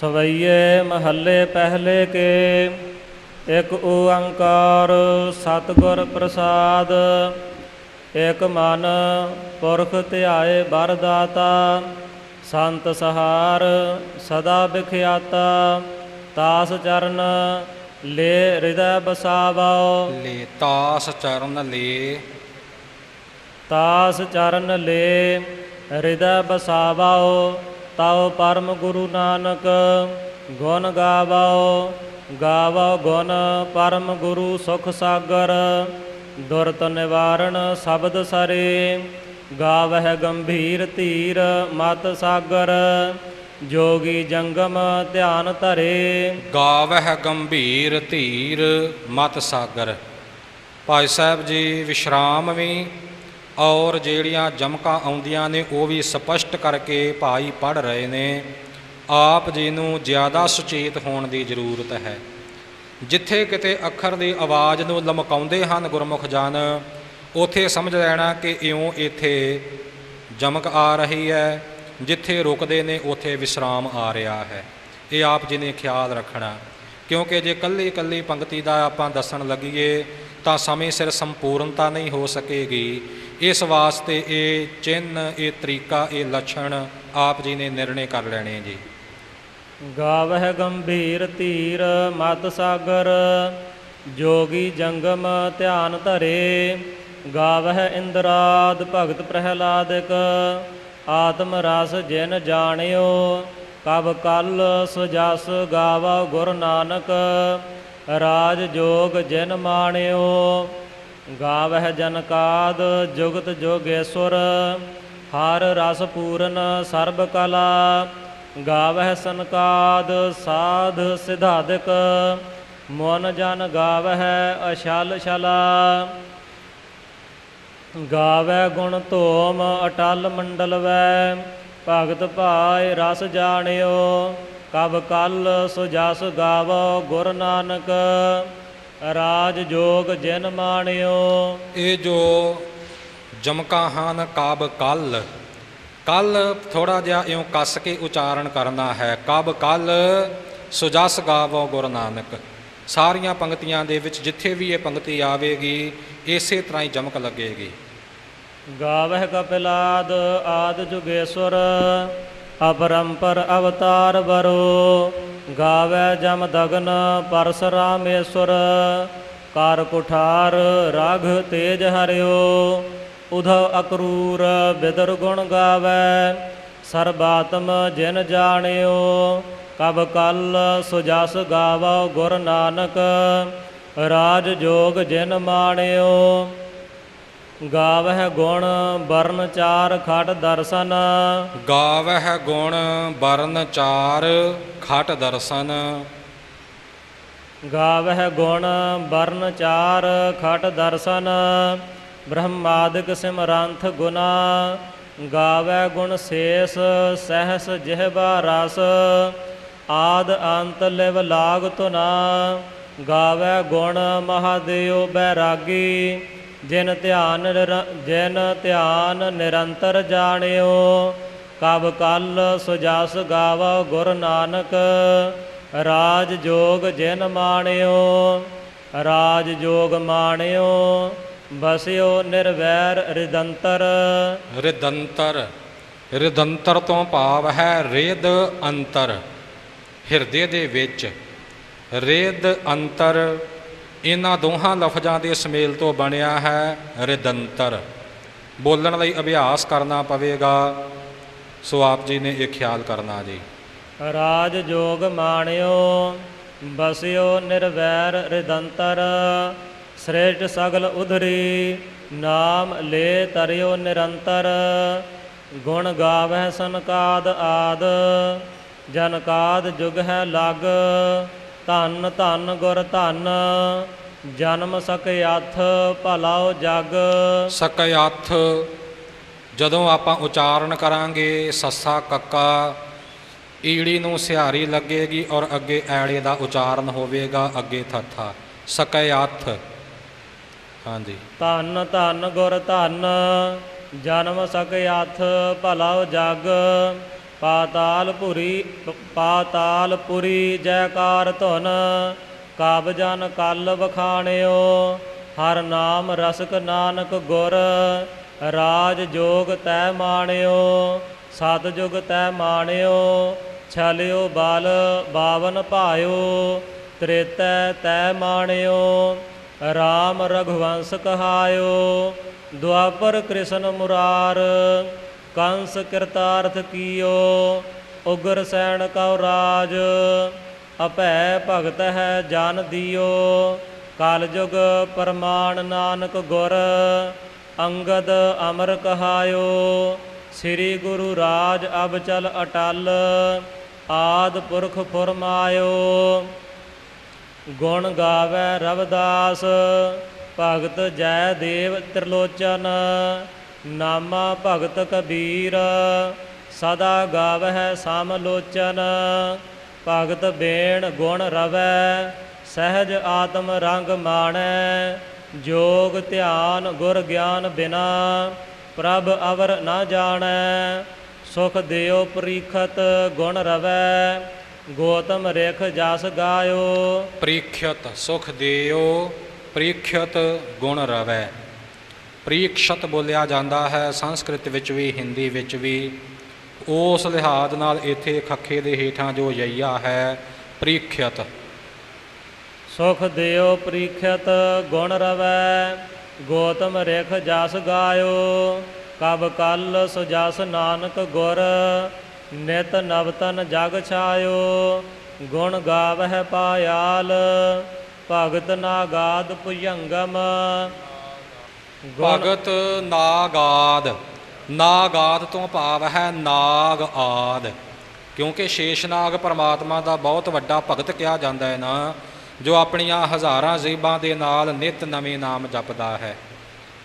ਸਵਈਏ ਮਹੱਲੇ ਪਹਿਲੇ ਕੇ ਇੱਕ ਓੰਕਾਰ ਸਤਿਗੁਰ ਪ੍ਰਸਾਦ। ਇਕ ਮਨ ਪੁਰਖ ਧਿਆਏ ਬਰਦਾਤਾ ਸੰਤ ਸਹਾਰ ਸਦਾ ਵਿਖਿਆਤਾ। ਤਾਸ ਚਰਨ ਲੈ ਹਿਰਦੈ ਬਸਾਵੋ ਲੇ ਤਾਸ ਚਰਨ ਲੇ। ਤਾਸ ਚਰਨ ਲੈ ਹਿਰਦੈ ਬਸਾਵੋ ਤਉ ਪਰਮ ਗੁਰੂ ਨਾਨਕ, ਗੁਣ ਗਾਵੋ ਗਾਵੋ ਗੁਣ ਪਰਮ ਗੁਰੂ ਸੁਖ ਸਾਗਰ, ਦੁਰਤ ਨਿਵਾਰਣ ਸ਼ਬਦ ਸਰੇ, ਗਾਵਹਿ ਗੰਭੀਰ ਧੀਰ ਮਤ ਸਾਗਰ, ਜੋਗੀ ਜੰਗਮ ਧਿਆਨ ਧਰੇ। ਗਾਵਹਿ ਗੰਭੀਰ ਧੀਰ ਮਤ ਸਾਗਰ। ਭਾਈ ਸਾਹਿਬ ਜੀ, ਵਿਸ਼ਰਾਮ ਵੀ ਔਰ ਜਿਹੜੀਆਂ ਜਮਕਾਂ ਆਉਂਦੀਆਂ ਨੇ, ਉਹ ਵੀ ਸਪਸ਼ਟ ਕਰਕੇ ਭਾਈ ਪੜ ਰਹੇ ਨੇ। ਆਪ ਜੀ ਨੂੰ ਜ਼ਿਆਦਾ ਸੁਚੇਤ ਹੋਣ ਦੀ ਜ਼ਰੂਰਤ ਹੈ। ਜਿੱਥੇ ਕਿਤੇ ਅੱਖਰ ਦੀ ਆਵਾਜ਼ ਨੂੰ ਲਮਕਾਉਂਦੇ ਹਨ ਗੁਰਮੁਖ ਜਨ, ਉਥੇ ਸਮਝ ਲੈਣਾ ਕਿ ਇਉਂ ਇੱਥੇ ਜਮਕ ਆ ਰਹੀ ਹੈ। ਜਿੱਥੇ ਰੁਕਦੇ ਨੇ, ਉਥੇ ਵਿਸਰਾਮ ਆ ਰਿਹਾ ਹੈ। ਇਹ ਆਪ ਜੀ ਨੇ ਖਿਆਲ ਰੱਖਣਾ। ਕਿਉਂਕਿ ਜੇ ਕੱਲੀ ਕੱਲੀ ਪੰਕਤੀ ਦਾ ਆਪਾਂ ਦੱਸਣ ਲੱਗੀਏ ਤਾਂ ਸਮੇਂ ਸਿਰ ਸੰਪੂਰਨਤਾ ਨਹੀਂ ਹੋ ਸਕੇਗੀ। ਇਸ ਵਾਸਤੇ ਇਹ ਚਿੰਨ, ਇਹ ਤਰੀਕਾ, ਇਹ ਲੱਛਣ ਆਪ ਜੀ ਨੇ ਨਿਰਣੇ ਕਰ ਲੈਣੇ ਜੀ। ਗਾਵਹਿ ਗੰਭੀਰ ਧੀਰ ਮਤ ਸਾਗਰ, ਜੋਗੀ ਜੰਗਮ ਧਿਆਨ ਧਰੇ। ਗਾਵਹਿ ਇੰਦਰਾਦ ਭਗਤ ਪ੍ਰਹਿਲਾਦਕ, ਆਤਮ ਰਸ ਜਿਨ ਜਾਣਿਓ। ਕਬ ਕਲ ਸੁਜਸ ਗਾਵਾ ਗੁਰ ਨਾਨਕ ਰਾਜ ਜੋਗ ਜਿਨ ਮਾਣਿਓ, ਗਾਵਹਿ ਜਨਕਾਦ ਜੁਗਤ ਜੋਗੇਸ਼ਵਰ ਹਰ ਰਸ ਪੂਰਨ ਸਰਬ ਕਲਾ, ਗਾਵਹਿ ਸਨਕਾਦ ਸਾਧ ਸਿਧਾਦਿਕ। ਮਨ ਜਨ ਗਾਵਹਿ ਅਸ਼ਲ ਸ਼ਲਾ ਗਾਵੈ ਗੁਣ ਧੋਮ ਅਟਲ ਮੰਡਲਵੈ ਭਗਤ ਭਾਇ ਰਸ ਜਾਣਿਓ। ਕਬ ਕਲ ਸੁਜਸ ਗਾਵੋ ਗੁਰ ਨਾਨਕ ਰਾਜ ਜੋਗ ਜਿਨ ਮਾਣਿਓ। ਇਹ ਜੋ ਜਮਕਾਂ ਹਨ ਕਾਬ ਕੱਲ ਕੱਲ ਥੋੜਾ ਜਿਹਾ ਇਉਂ ਕੱਸ ਕੇ ਉਚਾਰਨ ਕਰਨਾ ਹੈ। ਕਬ ਕੱਲ ਸੁਜਸ ਗਾਵੋ ਗੁਰੂ ਨਾਨਕ ਸਾਰੀਆਂ ਪੰਕਤੀਆਂ ਦੇ ਵਿੱਚ ਜਿੱਥੇ ਵੀ ਇਹ ਪੰਕਤੀ ਆਵੇਗੀ ਇਸੇ ਤਰ੍ਹਾਂ ਹੀ ਜਮਕ ਲੱਗੇਗੀ। ਗਾਵਹਿ ਕਪਿਲਾਦ ਆਦ ਜੁਗੇਸ਼ਵਰ ਅਪਰੰਪਰ ਅਵਤਾਰ ਵਰੋ, ਗਾਵੈ ਜਮ ਦਗਨ ਪਰਸਰਾਮੇਸ਼ਵਰ ਕਰ ਕੁਠਾਰ ਰਾਘ ਤੇਜ ਹਰਿਓ, ਉਧਵ ਅਕਰੂਰ ਬਿਦਰ ਗੁਣ ਗਾਵੈ। ਸਰਬਾਤਮ ਜਿਨ ਜਾਣਿਓ, ਕਬ ਕਲ ਸੁਜਸ ਗਾਵੋ ਗੁਰ ਨਾਨਕ। ਰਾਜ ਜੋਗ ਜਿਨ ਮਾਣਿਓ ਗਾਵਹਿ ਗੁਣ ਬਰਨ ਚਾਰ ਖਟ ਦਰਸ਼ਨ। ਗਾਵਹਿ ਗੁਣ ਬਰਨ ਚਾਰ ਖਟ ਦਰਸ਼ਨ। ਗਾਵਹਿ ਗੁਣ ਬਰਨ ਚਾਰ ਖਟ ਦਰਸ਼ਨ। ਬ੍ਰਹਮਾਦਿਕ ਸਿਮਰੰਥ ਗੁਨਾ। ਗਾਵੈ ਗੁਣ ਸੇਸ ਸਹਸ ਜਿਹਬਾ ਰਸ। ਆਦ ਅੰਤ ਲਿਵ ਲਾਗ ਤੁਨਾ ਗਾਵੈ ਗੁਣ ਮਹਾਦੇਵ ਬੈਰਾਗੀ। ਜਿਨ ਧਿਆਨ ਜਿਨ ਧਿਆਨ ਨਿਰੰਤਰ ਜਾਣਿਓ, ਕਬ ਕਲ ਸੁਜਸ ਗਾਵੋ ਗੁਰ ਨਾਨਕ, ਰਾਜ ਜੋਗ ਜਿਨ ਮਾਣਿਓ, ਰਾਜ ਜੋਗ ਮਾਣਿਓ, ਬਸਿਓ ਨਿਰਵੈਰ ਰਿਦੰਤਰ। ਰਿਦੰਤਰ ਰਿਦੰਤਰ ਤੋਂ ਭਾਵ ਹੈ ਰੇਦ ਅੰਤਰ, ਹਿਰਦੇ ਦੇ ਵਿੱਚ, ਰੇਦ ਅੰਤਰ ਇਹਨਾਂ ਦੋਹਾਂ ਲਫ਼ਜ਼ਾਂ ਦੇ ਸਮੇਲ ਤੋਂ ਬਣਿਆ ਹੈ ਰਿਦੰਤਰ। ਬੋਲਣ ਲਈ ਅਭਿਆਸ ਕਰਨਾ ਪਵੇਗਾ। ਸੋ ਆਪ ਜੀ ਨੇ ਇਹ ਖਿਆਲ ਕਰਨਾ ਜੀ। ਰਾਜ ਜੋਗ ਮਾਣਿਓ, ਬਸਿਓ ਨਿਰਵੈਰ ਰਿਦੰਤਰ। ਸ੍ਰੇਸ਼ਟ ਸਗਲ ਉਧਰੀ, ਨਾਮ ਲੈ ਤਰਿਓ ਨਿਰੰਤਰ। ਗੁਣ ਗਾਵਹਿ ਸਨਕਾਦ ਆਦ ਜਨਕਾਦ ਜੁਗ ਹੈ ਲਗ। ਧੰਨ ਧੰਨ ਗੁਰ ਧੰਨ ਜਨਮ ਸਕਯਾਥ ਭਲਾਓ ਜਗ। ਸਕਯਾਥ ਜਦੋਂ ਆਪਾਂ ਉਚਾਰਨ ਕਰਾਂਗੇ ਸੱਸਾ ਕੱਕਾ ਈੜੀ ਨੂੰ ਸਿਹਾਰੀ ਲੱਗੇਗੀ ਔਰ ਅੱਗੇ ਐੜੇ ਦਾ ਉਚਾਰਨ ਹੋਵੇਗਾ ਅੱਗੇ ਥੱਥਾ। ਸਕਯਾਥ ਹਾਂਜੀ। ਧੰਨ ਧੰਨ ਗੁਰ ਧੰਨ ਜਨਮ ਸਕਯਾਥ ਭਲਾਉ ਜਗ। ਪਾਤਾਲਪੁਰੀ ਪਾਤਾਲਪੁਰੀ ਜੈਕਾਰ ਧੁਨ ਕਬ ਜਨ ਕਲ ਵਖਾਣਿਓ, ਹਰ ਨਾਮ ਰਸਕ ਨਾਨਕ ਗੁਰ, ਰਾਜ ਜੋਗ ਤੈ ਮਾਣਿਓ, ਸਤ ਜੁਗ ਤੈ ਮਾਣਿਓ, ਛਲਿਓ ਬਲ ਬਾਵਨ ਭਾਇਓ, ਤ੍ਰੇਤੈ ਤੈ ਮਾਣਿਓ, ਰਾਮ ਰਘੁਵੰਸ ਕਹਾਇਓ, ਦੁਆਪਰ ਕ੍ਰਿਸ਼ਨ ਮੁਰਾਰ ਕੰਸ ਕਿਰਤਾਰਥ ਕੀਓ, ਉਗਰ ਸੈਣ ਕਉ ਰਾਜ, ਅਭੈ ਭਗਤ ਹੈ ਜਨ ਦਿਓ। ਕਲ ਜੁਗ ਪਰਮਾਨ ਨਾਨਕ ਗੁਰ, ਅੰਗਦ ਅਮਰ ਕਹਾਇਓ। ਸ੍ਰੀ ਗੁਰੂ ਰਾਜ ਅਬ ਚਲ ਅਟਲ, ਆਦ ਪੁਰਖ ਫੁਰਮਾਇਓ। ਗੁਣ ਗਾਵੇ ਰਵਦਾਸ, ਭਗਤ ਜੈ ਦੇਵ ਤ੍ਰਿਲੋਚਨ ਨਾਮਾ ਭਗਤ ਕਬੀਰ, ਸਦਾ ਗਾਵਹਿ ਸਮਲੋਚਨ ਭਗਤ ਬੇਣ ਗੁਣ ਰਵੈ, ਸਹਿਜ ਆਤਮ ਰੰਗ ਮਾਣੈ। ਜੋਗ ਧਿਆਨ ਗੁਰ ਗਿਆਨ ਬਿਨਾ, ਪ੍ਰਭ ਅਵਰ ਨਾ ਜਾਣੈ। ਸੁਖ ਦਿਓ ਪ੍ਰੀਖਤ ਗੁਣ ਰਵੈ, ਗੋਤਮ ਰੇਖ ਜਸ ਗਾਇਓ। ਪ੍ਰੀਖਤ ਸੁਖ ਦਿਓ, ਪ੍ਰੀਖਿਅਤ ਗੁਣ ਰਵੈ। ਪ੍ਰੀਖਸ਼ਤ ਬੋਲਿਆ ਜਾਂਦਾ ਹੈ, ਸੰਸਕ੍ਰਿਤ ਵਿੱਚ ਵੀ, ਹਿੰਦੀ ਵਿੱਚ ਵੀ। ਉਸ ਲਿਹਾਜ਼ ਨਾਲ ਇੱਥੇ ਖੱਖੇ ਦੇ ਹੇਠਾਂ ਜੋ ਯਈਆ ਹੈ, ਪ੍ਰੀਖਿਅਤ। ਸੁਖ ਦਿਓ ਪ੍ਰੀਖਿਤ ਗੁਣ ਰਵੈ, ਗੋਤਮ ਰੇਖ ਜਸ ਗਾਇਓ। ਕਬ ਕਲ ਸੁਜਸ ਨਾਨਕ ਗੁਰ, ਨਿਤ ਨਵਤਨ ਜਗ ਛਾਇਓ। ਗੁਣ ਗਾਵਹਿ ਪਾਇਆਲ, ਭਗਤ ਨਾਗਾਦ ਭੁਜੰਗਮ ਗੁਣ ਭਗਤ ਨਾਗਾਦ ਨਾਗਾਦ ਤੋਂ ਭਾਵ ਹੈ ਨਾਗ ਆਦ। ਕਿਉਂਕਿ ਸ਼ੇਸ਼ਨਾਗ ਪਰਮਾਤਮਾ ਦਾ ਬਹੁਤ ਵੱਡਾ ਭਗਤ ਕਿਹਾ ਜਾਂਦਾ ਹੈ ਨਾ ਜੋ ਆਪਣੀਆਂ ਹਜ਼ਾਰਾਂ ਜ਼ੀਬਾਂ ਦੇ ਨਾਲ ਨਿਤ ਨਵੇਂ ਨਾਮ ਜਪਦਾ ਹੈ।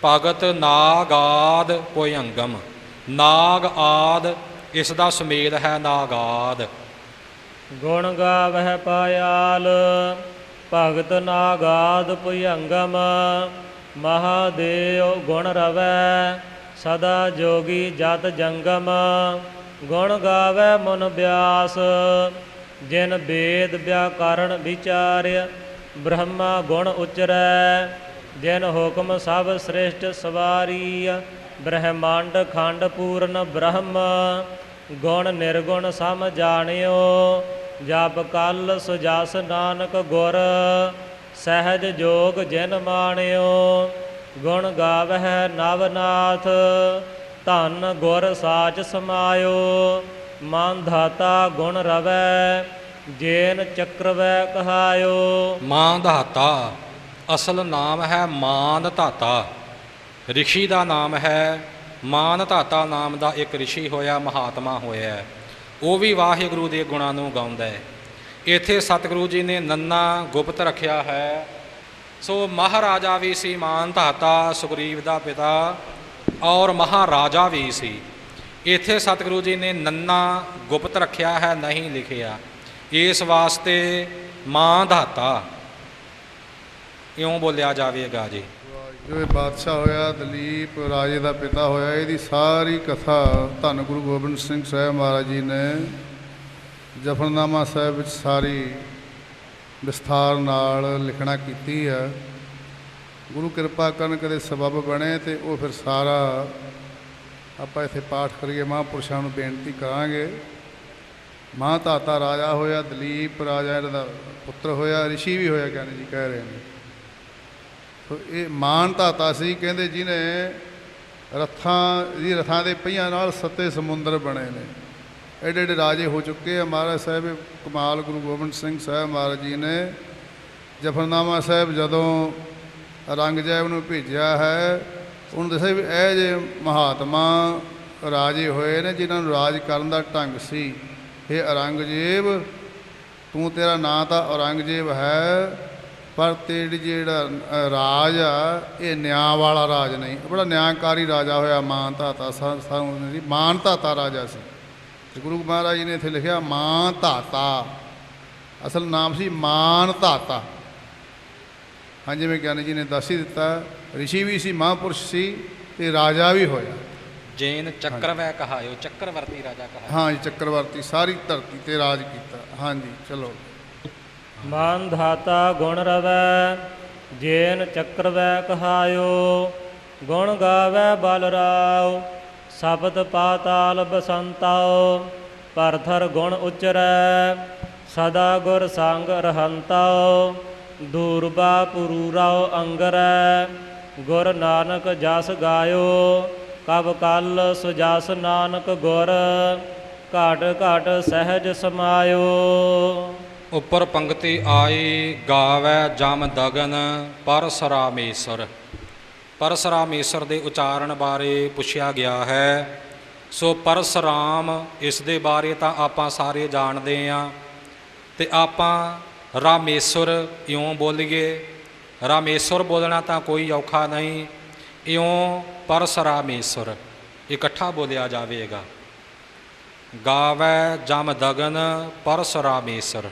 ਭਗਤ ਨਾਗਾਦ ਭੁਜੰਗਮ ਨਾਗ ਆਦ ਇਸ ਦਾ ਸੁਮੇਲ ਹੈ ਨਾਗਾਦ। ਗੁਣ ਗਾਵਹਿ ਪਾਇਆਲ ਭਗਤ ਨਾਗਾਦ ਭੁਜੰਗਮ ਮਹਾਦੇਵ ਗੁਣ ਰਵੈ, ਸਦਾ ਜੋਗੀ ਜਤ ਜੰਗਮ। ਗੁਣ ਗਾਵੈ ਮਨ ਬਿਆਸ, ਜਿਨ ਵੇਦ ਵਿਆਕਰਣ ਵਿਚਾਰਿਆ, ਬ੍ਰਹਮਾ ਗੁਣ ਉਚਰੈ। ਜਿਨ ਹੁਕਮ ਸਭ ਸ੍ਰਿਸ਼ਟ ਸਵਾਰੀ ਬ੍ਰਹਮੰਡ ਖੰਡ ਪੂਰਨ ਬ੍ਰਹਮ। ਗੁਣ ਨਿਰਗੁਣ ਸਮ ਜਾਣਿਓ, ਜਪ ਕਲ ਸੁਜਸ ਨਾਨਕ ਗੁਰ। ਸਹਿਜ ਜੋਗ ਜਿਨ ਮਾਣਿਓ, ਗੁਣ ਗਾਵਹਿ ਨਵਨਾਥ, ਧਨ ਗੁਰ ਸਾਚ ਸਮਾਇਓ, ਮਨ ਧਾਤਾ ਗੁਣ ਰਵੈ, ਜੇਨ ਚੱਕਰਵੈ ਕਹਾਇਓ। ਮਾਂ ਧਾਤਾ, ਅਸਲ ਨਾਮ ਹੈ ਮਾਨ ਧਾਤਾ। ਰਿਸ਼ੀ ਦਾ ਨਾਮ ਹੈ, ਮਾਨ ਧਾਤਾ ਨਾਮ ਦਾ ਇੱਕ ਰਿਸ਼ੀ ਹੋਇਆ, ਮਹਾਤਮਾ ਹੋਇਆ। ਉਹ ਵੀ ਵਾਹਿਗੁਰੂ ਦੇ ਗੁਣਾਂ ਨੂੰ ਗਾਉਂਦਾ ਹੈ। ਇੱਥੇ ਸਤਿਗੁਰੂ ਜੀ ਨੇ ਨੰਨਾ ਗੁਪਤ ਰੱਖਿਆ ਹੈ। ਸੋ ਮਹਾਰਾਜਾ ਵੀ ਸੀ, ਮਾਨ ਧਾਤਾ, ਸੁਗਰੀਵ ਦਾ ਪਿਤਾ ਔਰ ਮਹਾਰਾਜਾ ਵੀ ਸੀ। ਇੱਥੇ ਸਤਿਗੁਰੂ ਜੀ ਨੇ ਨੰਨਾ ਗੁਪਤ ਰੱਖਿਆ ਹੈ, ਨਹੀਂ ਲਿਖਿਆ। ਇਸ ਵਾਸਤੇ ਮਾਂ ਧਾਤਾ। ਇਉਂ ਬੋਲਿਆ ਜਾਵੇਗਾ ਜੀ। ਜੋ ਬਾਦਸ਼ਾਹ ਹੋਇਆ, ਦਲੀਪ ਰਾਜੇ ਦਾ ਪਿਤਾ ਹੋਇਆ, ਇਹਦੀ ਸਾਰੀ ਕਥਾ ਧੰਨ ਗੁਰੂ ਗੋਬਿੰਦ ਸਿੰਘ ਸਾਹਿਬ ਮਹਾਰਾਜ ਜੀ ਨੇ ਜਫਰਨਾਮਾ ਸਾਹਿਬ ਵਿੱਚ ਸਾਰੀ ਵਿਸਥਾਰ ਨਾਲ ਲਿਖਣਾ ਕੀਤੀ ਹੈ। ਗੁਰੂ ਕਿਰਪਾ ਕਰਨ ਕਦੇ ਸਬਬ ਬਣੇ ਤੇ ਉਹ ਫਿਰ ਸਾਰਾ ਆਪਾਂ ਇੱਥੇ ਪਾਠ ਕਰੀਏ। ਮਹਾਂਪੁਰਸ਼ਾਂ ਨੂੰ ਬੇਨਤੀ ਕਰਾਂਗੇ। ਮਾਂ ਧਾਤਾ ਰਾਜਾ ਹੋਇਆ, ਦਲੀਪ ਰਾਜਾ ਇਹਦਾ ਦਾ ਪੁੱਤਰ ਹੋਇਆ, ਰਿਸ਼ੀ ਵੀ ਹੋਇਆ ਕਹਿੰਦੇ ਜੀ, ਕਹਿ ਰਹੇ ਨੇ। ਸੋ ਇਹ ਮਾਨ ਧਾਤਾ ਸੀ, ਕਹਿੰਦੇ ਜਿਹਨੇ ਰੱਥਾਂ ਦੀ ਰਥਾਂ ਦੇ ਪਹੀਆਂ ਨਾਲ ਸੱਤੇ ਸਮੁੰਦਰ ਬਣੇ ਨੇ। ਐਡੇ ਐਡੇ ਰਾਜੇ ਹੋ ਚੁੱਕੇ ਆ ਮਹਾਰਾਜ ਸਾਹਿਬ ਕਮਾਲ ਗੁਰੂ ਗੋਬਿੰਦ ਸਿੰਘ ਸਾਹਿਬ ਮਹਾਰਾਜ ਜੀ ਨੇ ਜਫਰਨਾਮਾ ਸਾਹਿਬ ਜਦੋਂ ਰੰਗਜੈਬ ਨੂੰ ਭੇਜਿਆ ਹੈ ਉਹਨੂੰ ਦੱਸਿਆ ਵੀ ਇਹ ਜੇ ਮਹਾਤਮਾ ਰਾਜੇ ਹੋਏ ਨੇ ਜਿਨ੍ਹਾਂ ਨੂੰ ਰਾਜ ਕਰਨ ਦਾ ਢੰਗ ਸੀ ਇਹ ਔਰੰਗਜ਼ੇਬ ਤੂੰ ਤੇਰਾ ਨਾਂ ਤਾਂ ਔਰੰਗਜ਼ੇਬ ਹੈ ਪਰ ਤੇਰੀ ਜਿਹੜਾ ਰਾਜ ਆ ਇਹ ਨਿਆਂ ਵਾਲਾ ਰਾਜ ਨਹੀਂ ਬੜਾ ਨਿਆਂਕਾਰੀ ਰਾਜਾ ਹੋਇਆ ਮਾਨ ਸਾਨੂੰ ਦੀ ਮਾਨ ਧਾਤਾ ਰਾਜਾ ਸੀ ਤੇ ਗੁਰੂ ਮਹਾਰਾਜ ਜੀ ਨੇ ਇੱਥੇ ਲਿਖਿਆ ਮਾਨ ਧਾਤਾ। ਅਸਲ ਨਾਮ ਸੀ ਮਾਨ ਧਾਤਾ। ਹਾਂ ਜਿਵੇਂ ਗਿਆਨੀ ਜੀ ਨੇ ਦੱਸ ਹੀ ਦਿੱਤਾ ਰਿਸ਼ੀ ਵੀ ਸੀ ਮਹਾਂਪੁਰਸ਼ ਸੀ ਤੇ ਰਾਜਾ ਵੀ ਹੋਇਆ। ਜੇਨ ਚੱਕਰਵੈ ਕਹਾਇਓ ਚੱਕਰਵਰਤੀ ਰਾਜਾ ਕਹਾਇਓ। ਹਾਂ ਜੀ ਚੱਕਰਵਰਤੀ ਸਾਰੀ ਧਰਤੀ ਤੇ ਰਾਜ ਕੀਤਾ। ਹਾਂਜੀ ਚਲੋ। ਮਾਨ ਧਾਤਾ ਗੁਣ ਰਵੈ ਜੇਨ ਚੱਕਰਵੈ ਕਹਾਇਓ ਗੁਣ ਗਾਵੈ ਬਲ ਰਾਉ ਸਬਦ ਪਾਤਾਲ ਬਸੰਤਾਉ ਪਰਥਰ ਗੁਣ ਉਚਰੈ, ਸਦਾ ਗੁਰ ਸੰਗ ਰਹੰਤਾਉ ਦੂਰਬਾ ਪੁਰੂਰਾਉ ਅੰਗਰੈ, ਗੁਰ ਨਾਨਕ ਜਸ ਗਾਇਓ, ਕਬ ਕਲ ਸੁਜਸ ਨਾਨਕ ਗੁਰ, ਘਾਟ ਘਾਟ ਸਹਿਜ ਸਮਾਇਓ। ਉੱਪਰ ਪੰਕਤੀ ਆਈ, ਗਾਵੈ ਜਮ ਦਗਨ ਪਰਸਰਾਮੇਸ਼ਰ ਪਰਸਰਾਮੇਸ਼ਰ ਦੇ ਉਚਾਰਨ ਬਾਰੇ ਪੁੱਛਿਆ ਗਿਆ ਹੈ। ਸੋ ਪਰਸਰਾਮ ਇਸ ਦੇ ਬਾਰੇ ਤਾਂ ਆਪਾਂ ਸਾਰੇ ਜਾਣਦੇ ਹਾਂ। ਤੇ ਆਪਾਂ ਰਾਮੇਸ਼ਵਰ ਇਉਂ ਬੋਲੀਏ। ਰਾਮੇਸ਼ਵਰ ਬੋਲਣਾ ਤਾਂ ਕੋਈ ਔਖਾ ਨਹੀਂ। ਇਉਂ ਪਰਸਰਾਮੇਸ਼ਵਰ ਇਕੱਠਾ ਬੋਲਿਆ ਜਾਵੇਗਾ। ਗਾਵੈ ਜਮ ਦਗਨ ਪਰਸਰਾਮੇਸ਼ਰ